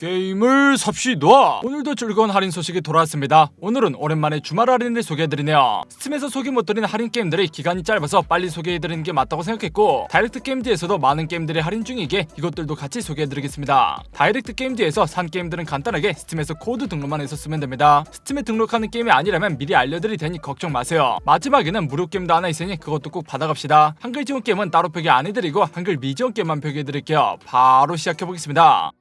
게임을 삽시다. 오늘도 즐거운 할인 소식이 돌아왔습니다. 오늘은 오랜만에 주말 할인을 소개해드리네요. 스팀에서 소개 못 드린 할인 게임들이 기간이 짧아서 빨리 소개해드리는 게 맞다고 생각했고 다이렉트 게임즈에서도 많은 게임들이 할인 중이기에 이것들도 같이 소개해드리겠습니다. 다이렉트 게임즈에서 산 게임들은 간단하게 스팀에서 코드 등록만 해서 쓰면 됩니다. 스팀에 등록하는 게임이 아니라면 미리 알려드릴 테니 걱정 마세요. 마지막에는 무료 게임도 하나 있으니 그것도 꼭 받아갑시다. 한글 지원 게임은 따로 표기 안 해드리고 한글 미지원 게임만 표기해드릴게요. 바로 시작해보겠습니다.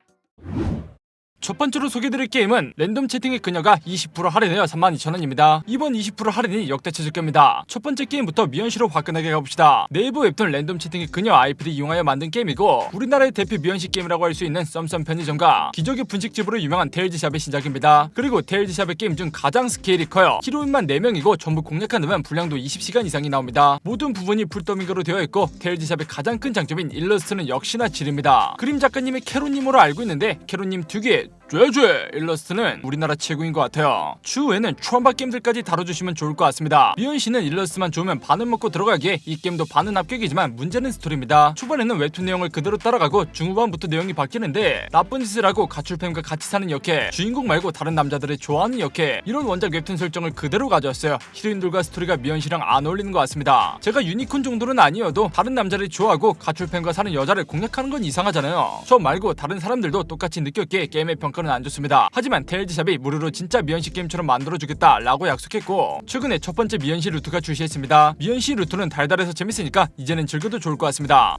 첫 번째로 소개드릴 게임은 랜덤 채팅의 그녀가 20% 할인하여 32,000원입니다. 이번 20% 할인이 역대 최저가입니다. 첫 번째 게임부터 미연시로 화끈하게 가봅시다. 네이버 웹툰 랜덤 채팅의 그녀 IP를 이용하여 만든 게임이고 우리나라의 대표 미연시 게임이라고 할 수 있는 썸썸 편의점과 기적의 분식집으로 유명한 테일즈샵의 신작입니다. 그리고 테일즈샵의 게임 중 가장 스케일이 커요. 히로인만 4명이고 전부 공략한다면 분량도 20시간 이상이 나옵니다. 모든 부분이 풀더밍으로 되어 있고 테일즈샵의 가장 큰 장점인 일러스트는 역시나 질입니다. 그림 작가님이 캐로님으로 알고 있는데 캐로님 특유의 it 쬐쬐 일러스트는 우리나라 최고인 것 같아요. 추후에는 추한바 게임들까지 다뤄주시면 좋을 것 같습니다. 미연 씨는 일러스트만 좋으면 반은 먹고 들어가기에 이 게임도 반은 합격이지만 문제는 스토리입니다. 초반에는 웹툰 내용을 그대로 따라가고 중후반부터 내용이 바뀌는데 나쁜 짓을 하고 가출팸과 같이 사는 역해 주인공 말고 다른 남자들을 좋아하는 역해 이런 원작 웹툰 설정을 그대로 가져왔어요. 히로인들과 스토리가 미연 씨랑 안 어울리는 것 같습니다. 제가 유니콘 정도는 아니어도 다른 남자를 좋아하고 가출팸과 사는 여자를 공략하는 건 이상하잖아요. 저 말고 다른 사람들도 똑같이 느꼈기에 게임의 평가 는안 좋습니다. 하지만 테일즈샵이 무료로 진짜 미연시 게임처럼 만들어주겠다 라고 약속했고 최근에 첫 번째 미연시 루트가 출시했습니다. 미연시 루트는 달달해서 재밌으니까 이제는 즐겨도 좋을 것 같습니다.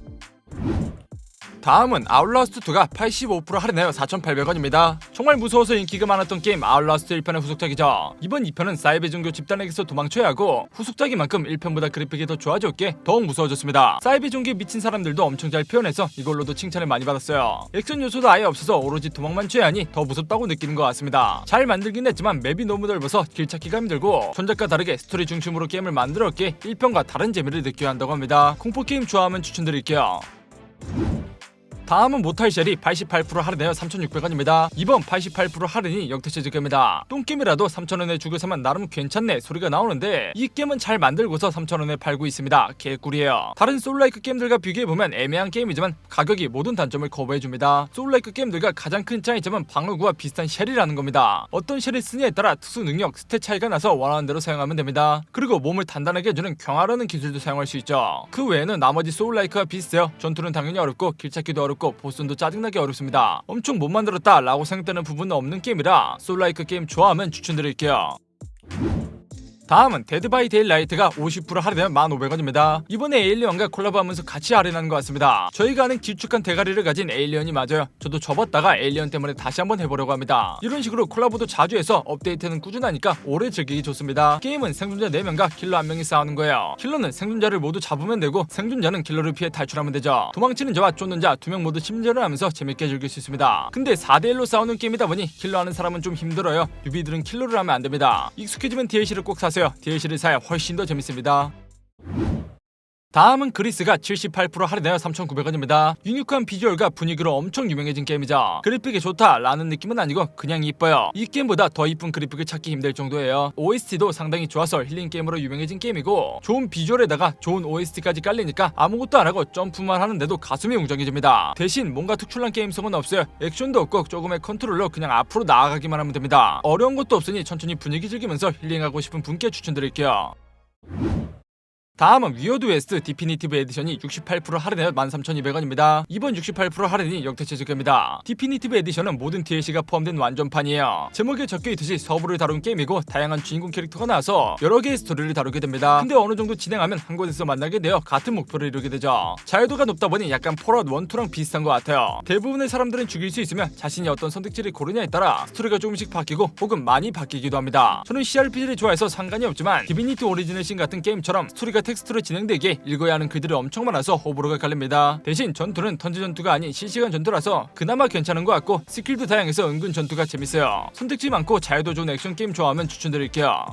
다음은 아웃라스트 2가 85% 할인하여 4,800원입니다. 정말 무서워서 인기가 많았던 게임 아웃라스트 1편의 후속작이죠. 이번 2편은 사이버 종교 집단에게서 도망쳐야 하고 후속작인 만큼 1편보다 그래픽이 더 좋아졌기에 더욱 무서워졌습니다. 사이버 종교에 미친 사람들도 엄청 잘 표현해서 이걸로도 칭찬을 많이 받았어요. 액션 요소도 아예 없어서 오로지 도망만 쳐야 하니 더 무섭다고 느끼는 것 같습니다. 잘 만들긴 했지만 맵이 너무 넓어서 길 찾기가 힘들고 전작과 다르게 스토리 중심으로 게임을 만들었기에 1편과 다른 재미를 느껴야 한다고 합니다. 공포 게임 좋아하면 추천드릴게요. 다음은 모탈 쉘이 88% 할인하여 3,600원입니다. 이번 88% 할인이 역대 최저가입니다. 똥게임이라도 3,000원에 주고 사면 나름 괜찮네 소리가 나오는데 이 게임은 잘 만들고서 3,000원에 팔고 있습니다. 개꿀이에요. 다른 소울라이크 게임들과 비교해보면 애매한 게임이지만 가격이 모든 단점을 커버해줍니다. 소울라이크 게임들과 가장 큰 차이점은 방어구와 비슷한 쉘이라는 겁니다. 어떤 쉘을 쓰냐에 따라 특수 능력, 스탯 차이가 나서 원하는 대로 사용하면 됩니다. 그리고 몸을 단단하게 해주는 경화라는 기술도 사용할 수 있죠. 그 외에는 나머지 소울라이크와 비슷해요. 전투는 당연히 어렵고 길찾기도 어렵고 보스도 짜증나게 어렵습니다. 엄청 못 만들었다 라고 생각되는 부분은 없는 게임이라 소울라이크 게임 좋아하면 추천드릴게요. 다음은 데드 바이 데일라이트가 50% 할인하면 1,500원입니다. 이번에 에일리언과 콜라보하면서 같이 할인하는 것 같습니다. 저희가 아는 길쭉한 대가리를 가진 에일리언이 맞아요. 저도 접었다가 에일리언 때문에 다시 한번 해보려고 합니다. 이런 식으로 콜라보도 자주 해서 업데이트는 꾸준하니까 오래 즐기기 좋습니다. 게임은 생존자 4명과 킬러 1명이 싸우는 거예요. 킬러는 생존자를 모두 잡으면 되고 생존자는 킬러를 피해 탈출하면 되죠. 도망치는 자와 쫓는 자 두 명 모두 심전을 하면서 재밌게 즐길 수 있습니다. 근데 4대1로 싸우는 게임이다 보니 킬러 하는 사람은 좀 힘들어요. 유비들은 킬러를 하면 안 됩니다. 익숙해지면 DLC를 꼭 사세요. DLC를 사야 훨씬 더 재밌습니다. 다음은 그리스가 78% 할인하여 3,900원입니다. 유니크한 비주얼과 분위기로 엄청 유명해진 게임이죠. 그래픽이 좋다 라는 느낌은 아니고 그냥 이뻐요. 이 게임보다 더 이쁜 그래픽을 찾기 힘들 정도예요. OST도 상당히 좋아서 힐링 게임으로 유명해진 게임이고 좋은 비주얼에다가 좋은 OST까지 깔리니까 아무것도 안 하고 점프만 하는데도 가슴이 웅장해집니다. 대신 뭔가 특출난 게임성은 없어요. 액션도 없고 조금의 컨트롤로 그냥 앞으로 나아가기만 하면 됩니다. 어려운 것도 없으니 천천히 분위기 즐기면서 힐링하고 싶은 분께 추천드릴게요. 다음은 위어드 웨스트 디피니티브 에디션이 68% 할인하여 13,200원입니다. 이번 68% 할인이 역대 최저가입니다. 디피니티브 에디션은 모든 DLC가 포함된 완전판이에요. 제목에 적혀있듯이 서부를 다룬 게임이고 다양한 주인공 캐릭터가 나와서 여러 개의 스토리를 다루게 됩니다. 근데 어느 정도 진행하면 한 곳에서 만나게 되어 같은 목표를 이루게 되죠. 자유도가 높다 보니 약간 폴아웃 1, 2랑 비슷한 것 같아요. 대부분의 사람들은 죽일 수 있으면 자신이 어떤 선택지를 고르냐에 따라 스토리가 조금씩 바뀌고 혹은 많이 바뀌기도 합니다. 저는 CRPG를 좋아해서 상관이 없지만 디비니티 오리지널 신 같은 게임처럼 스토리가 텍스트로 진행되기에 읽어야 하는 글들이 엄청 많아서 호불호가 갈립니다. 대신 전투는 턴제 전투가 아닌 실시간 전투라서 그나마 괜찮은 것 같고 스킬도 다양해서 은근 전투가 재밌어요. 선택지 많고 자유도 좋은 액션 게임 좋아하면 추천드릴게요.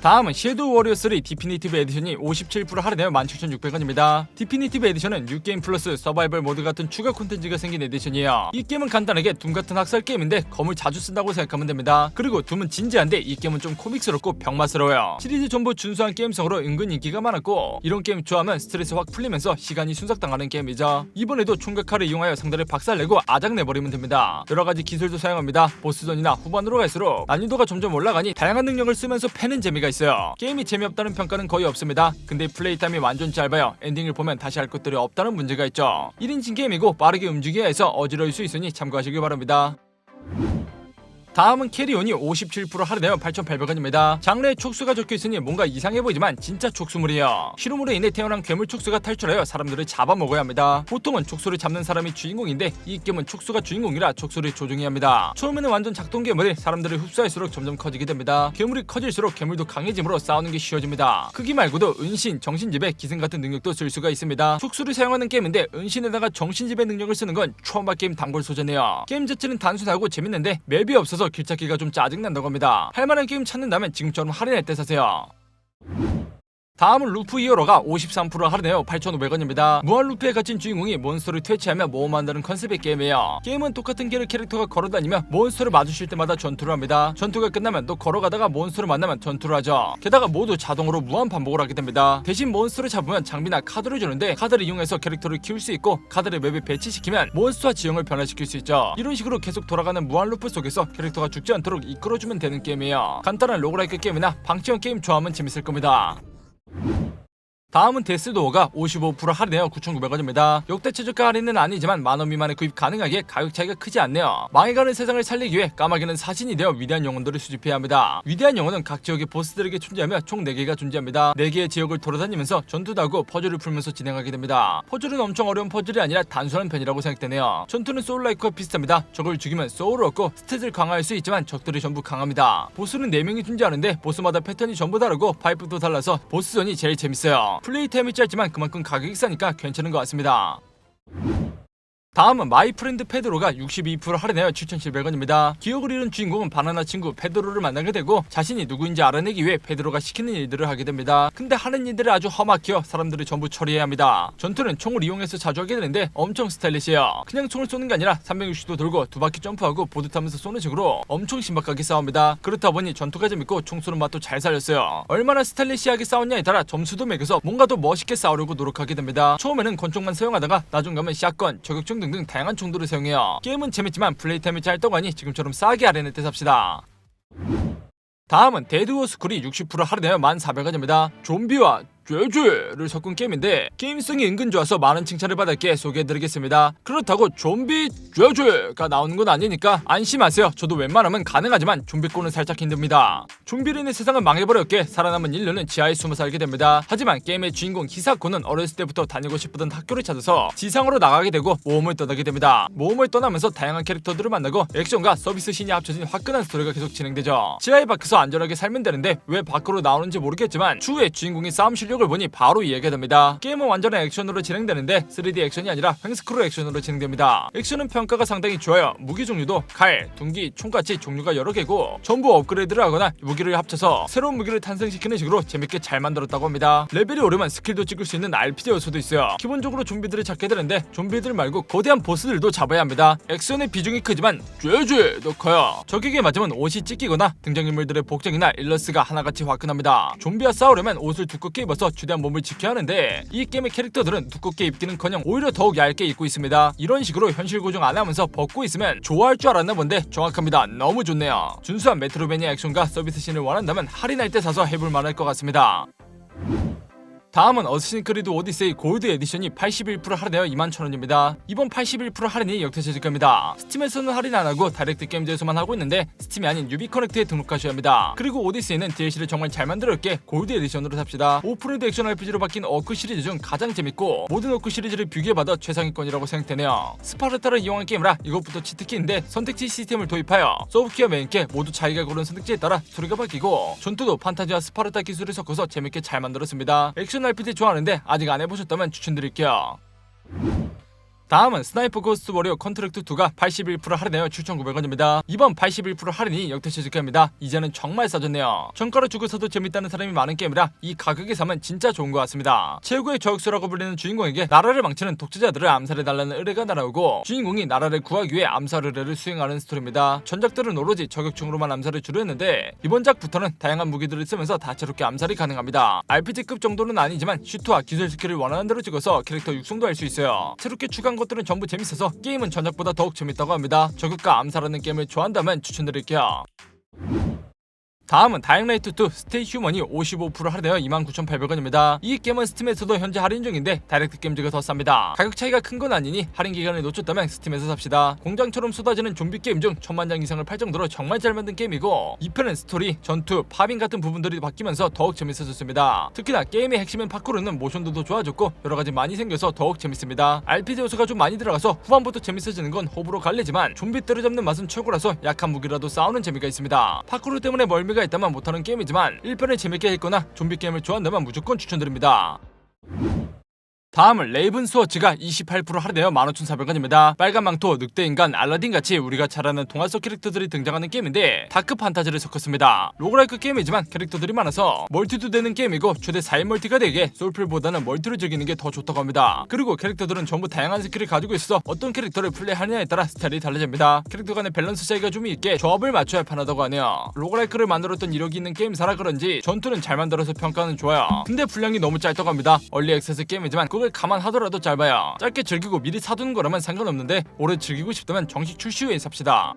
다음은 섀도우 워리어 3 디피니티브 에디션이 57% 할인되어 17,600원입니다. 디피니티브 에디션은 뉴게임 플러스 서바이벌 모드 같은 추가 콘텐츠가 생긴 에디션이에요. 이 게임은 간단하게 둠 같은 학살 게임인데 검을 자주 쓴다고 생각하면 됩니다. 그리고 둠은 진지한데 이 게임은 좀 코믹스럽고 병맛스러워요. 시리즈 전부 준수한 게임성으로 은근 인기가 많았고 이런 게임 좋아하면 스트레스 확 풀리면서 시간이 순삭당하는 게임이죠. 이번에도 총각칼을 이용하여 상대를 박살내고 아작내버리면 됩니다. 여러가지 기술도 사용합니다. 보스전이나 후반으로 갈수록 난이도가 점점 올라가니 다양한 능력을 쓰면서 패는 재미가 있어요. 게임이 재미없다는 평가는 거의 없습니다. 근데 플레이 타임이 완전 짧아요. 엔딩을 보면 다시 할 것들이 없다는 문제가 있죠. 1인칭 게임이고 빠르게 움직여야 해서 어지러울 수 있으니 참고하시길 바랍니다. 다음은 캐리온이 57% 할인되어 8,800원입니다. 장르에 촉수가 적혀 있으니 뭔가 이상해 보이지만 진짜 촉수물이에요. 시루물에 인해 태어난 괴물 촉수가 탈출하여 사람들을 잡아먹어야 합니다. 보통은 촉수를 잡는 사람이 주인공인데 이 게임은 촉수가 주인공이라 촉수를 조종해야 합니다. 처음에는 완전 작동 괴물이 사람들을 흡수할수록 점점 커지게 됩니다. 괴물이 커질수록 괴물도 강해짐으로 싸우는 게 쉬워집니다. 크기 말고도 은신, 정신지배, 기승 같은 능력도 쓸 수가 있습니다. 촉수를 사용하는 게임인데 은신에다가 정신지배 능력을 쓰는 건 처음 봐 게임 단골 소재네요. 게임 자체는 단순하고 재밌는데 맵이 없어서 길 찾기가 좀 짜증난다고 합니다. 할만한 게임 찾는다면 지금처럼 할인할 때 사세요. 다음은 루프 히어로가 53% 할인해요 8,500원입니다. 무한 루프에 갇힌 주인공이 몬스터를 퇴치하며 모험한다는 컨셉의 게임이에요. 게임은 똑같은 길을 캐릭터가 걸어다니며 몬스터를 마주칠 때마다 전투를 합니다. 전투가 끝나면 또 걸어가다가 몬스터를 만나면 전투를 하죠. 게다가 모두 자동으로 무한 반복을 하게 됩니다. 대신 몬스터를 잡으면 장비나 카드를 주는데 카드를 이용해서 캐릭터를 키울 수 있고 카드를 맵에 배치시키면 몬스터와 지형을 변화시킬 수 있죠. 이런 식으로 계속 돌아가는 무한 루프 속에서 캐릭터가 죽지 않도록 이끌어주면 되는 게임이에요. 간단한 로그라이크 게임이나 방치형 게임 좋아하면 재밌을 겁니다. you 다음은 데스도어가 55% 할인해요 9,900원입니다. 역대 최저가 할인은 아니지만 만원 미만에 구입 가능하기에 가격 차이가 크지 않네요. 망해가는 세상을 살리기 위해 까마귀는 사신이 되어 위대한 영혼들을 수집해야 합니다. 위대한 영혼은 각 지역의 보스들에게 존재하며 총 4개가 존재합니다. 4개의 지역을 돌아다니면서 전투도 하고 퍼즐을 풀면서 진행하게 됩니다. 퍼즐은 엄청 어려운 퍼즐이 아니라 단순한 편이라고 생각되네요. 전투는 소울라이크와 비슷합니다. 적을 죽이면 소울을 얻고 스탯을 강화할 수 있지만 적들이 전부 강합니다. 보스는 4명이 존재하는데 보스마다 패턴이 전부 다르고 파이프도 달라서 보스전이 제일 재밌어요. 플레이 타임이 짧지만 그만큼 가격이 싸니까 괜찮은 것 같습니다. 다음은 마이 프렌드 페드로가 62% 할인하여 7,700원입니다. 기억을 잃은 주인공은 바나나 친구 페드로를 만나게 되고 자신이 누구인지 알아내기 위해 페드로가 시키는 일들을 하게 됩니다. 근데 하는 일들을 아주 험악해요. 사람들을 전부 처리해야 합니다. 전투는 총을 이용해서 자주 하게 되는데 엄청 스타일리시해요. 그냥 총을 쏘는 게 아니라 360도 돌고 두 바퀴 점프하고 보드 타면서 쏘는 식으로 엄청 신박하게 싸웁니다. 그렇다 보니 전투가 재밌고 총 쏘는 맛도 잘 살렸어요. 얼마나 스타일리시하게 싸웠냐에 따라 점수도 매겨서 뭔가 더 멋있게 싸우려고 노력하게 됩니다. 처음에는 권총만 사용하다가 나중 가면 샷건, 저격총 등등 다양한 총들을 사용해요. 게임은 재밌지만 플레이 타임이 짧다고 하니 지금처럼 싸게 할인할 때 삽시다. 다음은 데드워 스쿨이 60% 할인하여 1,400원입니다. 좀비와 죄죄를 섞은 게임인데 게임성이 은근 좋아서 많은 칭찬을 받았기에 소개해드리겠습니다. 그렇다고 좀비 죄죄가 나오는 건 아니니까 안심하세요. 저도 웬만하면 가능하지만 좀비권은 살짝 힘듭니다. 좀비로 인해 세상은 망해버렸기에 살아남은 인류는 지하에 숨어 살게 됩니다. 하지만 게임의 주인공 히사코는 어렸을 때부터 다니고 싶었던 학교를 찾아서 지상으로 나가게 되고 모험을 떠나게 됩니다. 모험을 떠나면서 다양한 캐릭터들을 만나고 액션과 서비스 신이 합쳐진 화끈한 스토리가 계속 진행되죠. 지하의 밖에서 안전하게 살면 되는데 왜 밖으로 나오는지 모르겠지만 추후에 주인공이 싸움 실력 을 보니 바로 이해가 됩니다. 게임은 완전한 액션으로 진행되는데 3D 액션이 아니라 횡스크롤 액션으로 진행됩니다. 액션은 평가가 상당히 좋아요. 무기 종류도 칼, 둔기, 총같이 종류가 여러 개고 전부 업그레이드를 하거나 무기를 합쳐서 새로운 무기를 탄생시키는 식으로 재밌게 잘 만들었다고 합니다. 레벨이 오르면 스킬도 찍을 수 있는 RPG 요소도 있어요. 기본적으로 좀비들을 찾게 되는데 좀비들 말고 거대한 보스들도 잡아야 합니다. 액션의 비중이 크지만 죄죄도 커요. 적에게 맞으면 옷이 찢기거나 등장인물들의 복장이나 일러스가 하나같이 화끈합니다. 좀비와 싸우려면 옷을 두껍게 입어서 주대한 몸을 지켜야 하는데 이 게임의 캐릭터들은 두껍게 입기는커녕 오히려 더욱 얇게 입고 있습니다. 이런 식으로 현실 고정 안 하면서 벗고 있으면 좋아할 줄 알았나 본데 정확합니다. 너무 좋네요. 준수한 메트로베니아 액션과 서비스 씬을 원한다면 할인할 때 사서 해볼 만할 것 같습니다. 다음은 어스신 크리드 오디세이 골드 에디션이 81% 할인되어 21,000원입니다. 이번 81% 할인이 역대 최저가입니다. 스팀에서는 할인 안 하고 다이렉트 게임즈에서만 하고 있는데 스팀이 아닌 유비 커넥트에 등록하셔야 합니다. 그리고 오디세이는 DLC를 정말 잘 만들었기에 골드 에디션으로 삽시다. 오프로드 액션 RPG로 바뀐 어크 시리즈 중 가장 재밌고 모든 어크 시리즈를 비교해봐도 최상위권이라고 생각되네요. 스파르타를 이용한 게임이라 이것부터 치트키인데 선택지 시스템을 도입하여 서브키와 메인캐 모두 자기가 고른 선택지에 따라 스토리가 바뀌고 전투도 판타지와 스파르타 기술을 섞어서 재밌게 잘 만들었습니다. 액션 RPG 좋아하는데 아직 안 해보셨다면 추천드릴게요. 다음은 스나이퍼 고스트 워리어 컨트랙트 2가 81% 할인하여 7,900원입니다. 이번 81% 할인이 역대 최저가입니다. 이제는 정말 싸졌네요. 정가로 주고 사도 재밌다는 사람이 많은 게임이라 이 가격에 사면 진짜 좋은 것 같습니다. 최고의 저격수라고 불리는 주인공에게 나라를 망치는 독재자들을 암살해달라는 의뢰가 날아오고 주인공이 나라를 구하기 위해 암살 의뢰를 수행하는 스토리입니다. 전작들은 오로지 저격총으로만 암살을 주로 했는데 이번 작부터는 다양한 무기들을 쓰면서 다채롭게 암살이 가능합니다. RPG급 정도는 아니지만 슈트와 기술 스킬을 원하는 대로 찍어서 캐릭터 육성도 할 수 있어요. 새롭게 추가한 것들은 전부 재밌어서 게임은 전작보다 더욱 재밌다고 합니다. 저격과 암살하는 게임을 좋아한다면 추천드릴게요. 다음은 다잉라이트 2 스테이 휴먼이 55% 할인되어 29,800원입니다. 이 게임은 스팀에서도 현재 할인 중인데 다이렉트 게임즈가 더 쌉니다. 가격 차이가 큰 건 아니니 할인 기간을 놓쳤다면 스팀에서 삽시다. 공장처럼 쏟아지는 좀비 게임 중 천만 장 이상을 팔 정도로 정말 잘 만든 게임이고 이 편은 스토리, 전투, 파밍 같은 부분들이 바뀌면서 더욱 재밌어졌습니다. 특히나 게임의 핵심인 파쿠르는 모션도 더 좋아졌고 여러 가지 많이 생겨서 더욱 재밌습니다. RPG 요소가 좀 많이 들어가서 후반부터 재밌어지는 건 호불호 갈리지만 좀비 때려잡는 맛은 최고라서 약한 무기라도 싸우는 재미가 있습니다. 파쿠르 때문에 멀미가 있다면 못하는 게임이지만 1편을 재밌게 했거나 좀비 게임을 좋아한다면 무조건 추천드립니다. 다음은 레이븐 스워치가 28% 할인되어 15,400원입니다. 빨간 망토, 늑대 인간, 알라딘 같이 우리가 잘 아는 동화 속 캐릭터들이 등장하는 게임인데 다크 판타지를 섞었습니다. 로그라이크 게임이지만 캐릭터들이 많아서 멀티도 되는 게임이고 최대 4인 멀티가 되게 솔플보다는 멀티를 즐기는 게 더 좋다고 합니다. 그리고 캐릭터들은 전부 다양한 스킬을 가지고 있어 어떤 캐릭터를 플레이하느냐에 따라 스타일이 달라집니다. 캐릭터 간의 밸런스 차이가 좀 있게 조합을 맞춰야 편하다고 하네요. 로그라이크를 만들었던 이력이 있는 게임사라 그런지 전투는 잘 만들어서 평가는 좋아요. 근데 분량이 너무 짧다고 합니다. 얼리 액세스 게임이지만 그걸 감안하더라도 짧아요. 짧게 즐기고 미리 사두는 거라면 상관없는데 오래 즐기고 싶다면 정식 출시 후에 삽시다.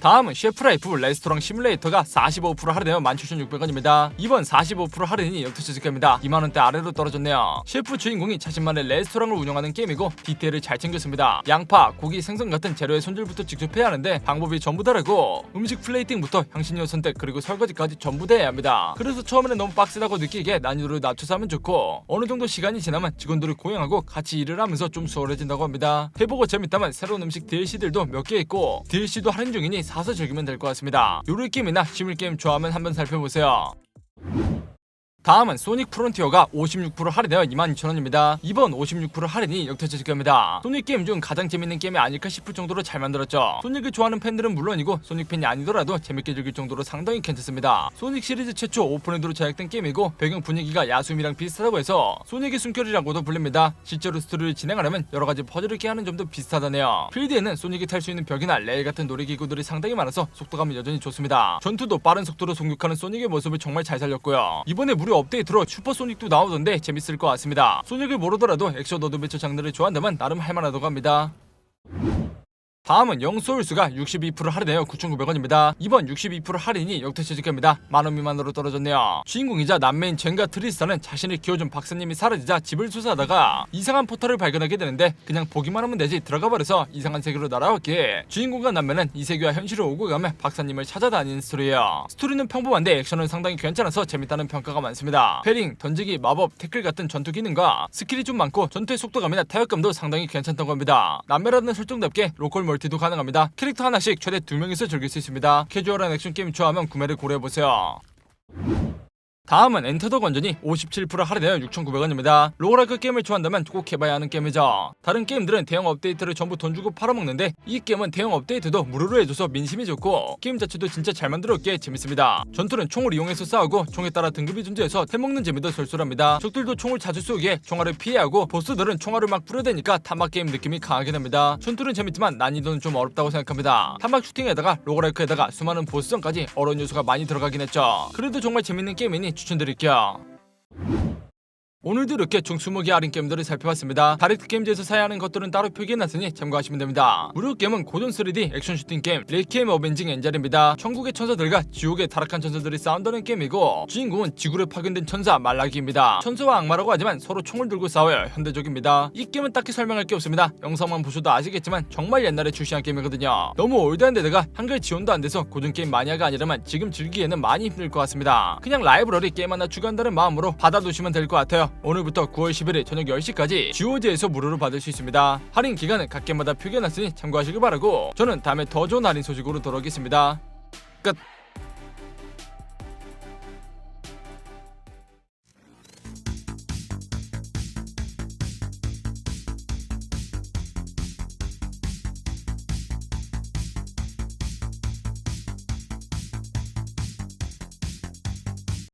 다음은 셰프라이프 레스토랑 시뮬레이터가 45% 할인되어 17,600원입니다. 이번 45% 할인이 역대최저가입니다. 2만원대 아래로 떨어졌네요. 셰프 주인공이 자신만의 레스토랑을 운영하는 게임이고 디테일을 잘 챙겼습니다. 양파, 고기, 생선 같은 재료의 손질부터 직접 해야 하는데 방법이 전부 다르고 음식 플레이팅부터 향신료 선택 그리고 설거지까지 전부 다 해야 합니다. 그래서 처음에는 너무 빡세다고 느끼게 난이도를 낮춰서 하면 좋고 어느 정도 시간이 지나면 직원들을 고용하고 같이 일을 하면서 좀 수월해진다고 합니다. 해보고 재밌다면 새로운 음식 DLC들도 몇 개 있고 DLC도 할인 중이니 사서 즐기면 될 것 같습니다. 요리 게임이나 시뮬 게임 좋아하면 한번 살펴보세요. 다음은 소닉 프론티어가 56% 할인되어 22,000원입니다. 이번 56% 할인이 역대 최저가입니다. 소닉 게임 중 가장 재밌는 게임이 아닐까 싶을 정도로 잘 만들었죠. 소닉을 좋아하는 팬들은 물론이고 소닉 팬이 아니더라도 재밌게 즐길 정도로 상당히 괜찮습니다. 소닉 시리즈 최초 오픈핸드로 제작된 게임이고 배경 분위기가 야숨이랑 비슷하다고 해서 소닉의 숨결이라고도 불립니다. 실제로 스토리를 진행하려면 여러 가지 퍼즐을 깨하는 점도 비슷하다네요. 필드에는 소닉이 탈 수 있는 벽이나 레일 같은 놀이기구들이 상당히 많아서 속도감은 여전히 좋습니다. 전투도 빠른 속도로 송륙하는 소닉의 모습을 정말 잘 살렸고요. 이번에 무료 업데이트로 슈퍼소닉도 나오던데 재밌을 것 같습니다. 소닉을 모르더라도 액션 어드벤처 장르를 좋아한다면 나름 할만하다고 합니다. 다음은 영소울수가 62% 할인되어 9,900원입니다. 이번 62% 할인이 역대 최저가입니다. 만원 미만으로 떨어졌네요. 주인공이자 남매인 젠가 트리스타는 자신을 키워준 박사님이 사라지자 집을 수사하다가 이상한 포털을 발견하게 되는데 그냥 보기만 하면 되지 들어가 버려서 이상한 세계로 날아왔기에 주인공과 남매는 이 세계와 현실을 오고 가며 박사님을 찾아다니는 스토리예요. 스토리는 평범한데 액션은 상당히 괜찮아서 재밌다는 평가가 많습니다. 패링, 던지기, 마법, 태클 같은 전투 기능과 스킬이 좀 많고 전투의 속도감이나 타격감도 상당히 괜찮다고 합니다. 남매라는 설정답게 로컬 멀티 도 가능합니다. 캐릭터 하나씩 최대 2명이서 즐길 수 있습니다. 캐주얼한 액션 게임 좋아하면 구매를 고려해보세요. 다음은 엔터더 건전이 57% 할인되어 6,900원입니다. 로그라이크 게임을 좋아한다면 꼭 해봐야 하는 게임이죠. 다른 게임들은 대형 업데이트를 전부 돈 주고 팔아먹는데 이 게임은 대형 업데이트도 무료로 해줘서 민심이 좋고 게임 자체도 진짜 잘 만들었기에 재밌습니다. 전투는 총을 이용해서 싸우고 총에 따라 등급이 존재해서 해먹는 재미도 솔솔합니다. 적들도 총을 자주 쏘기에 총알을 피해야하고 보스들은 총알을 막 뿌려대니까 탄막 게임 느낌이 강하게 납니다. 전투는 재밌지만 난이도는 좀 어렵다고 생각합니다. 탄막 슈팅에다가 로그라이크에다가 수많은 보스전까지 어려운 요소가 많이 들어가긴 했죠. 그래도 정말 재밌는 게임이니 추천드릴게요. 오늘도 이렇게 총 20개 할인 게임들을 살펴봤습니다. 다이렉트 게임즈에서 사야 하는 것들은 따로 표기해놨으니 참고하시면 됩니다. 무료 게임은 고전 3D 액션 슈팅 게임 레이케임 어벤징 엔젤입니다. 천국의 천사들과 지옥의 타락한 천사들이 싸운다는 게임이고 주인공은 지구를 파견된 천사 말라기입니다. 천사와 악마라고 하지만 서로 총을 들고 싸워요. 현대적입니다. 이 게임은 딱히 설명할 게 없습니다. 영상만 보셔도 아시겠지만 정말 옛날에 출시한 게임이거든요. 너무 올드한 데다가 한글 지원도 안 돼서 고전 게임 마니아가 아니라면 지금 즐기기에는 많이 힘들 것 같습니다. 그냥 라이브러리 게임 하나 추가한다는 마음으로 받아두시면 될 것 같아요. 오늘부터 9월 11일 저녁 10시까지 GOG에서 무료로 받을 수 있습니다. 할인 기간은 각 게임마다 표기해놨으니 참고하시길 바라고 저는 다음에 더 좋은 할인 소식으로 돌아오겠습니다. 끝.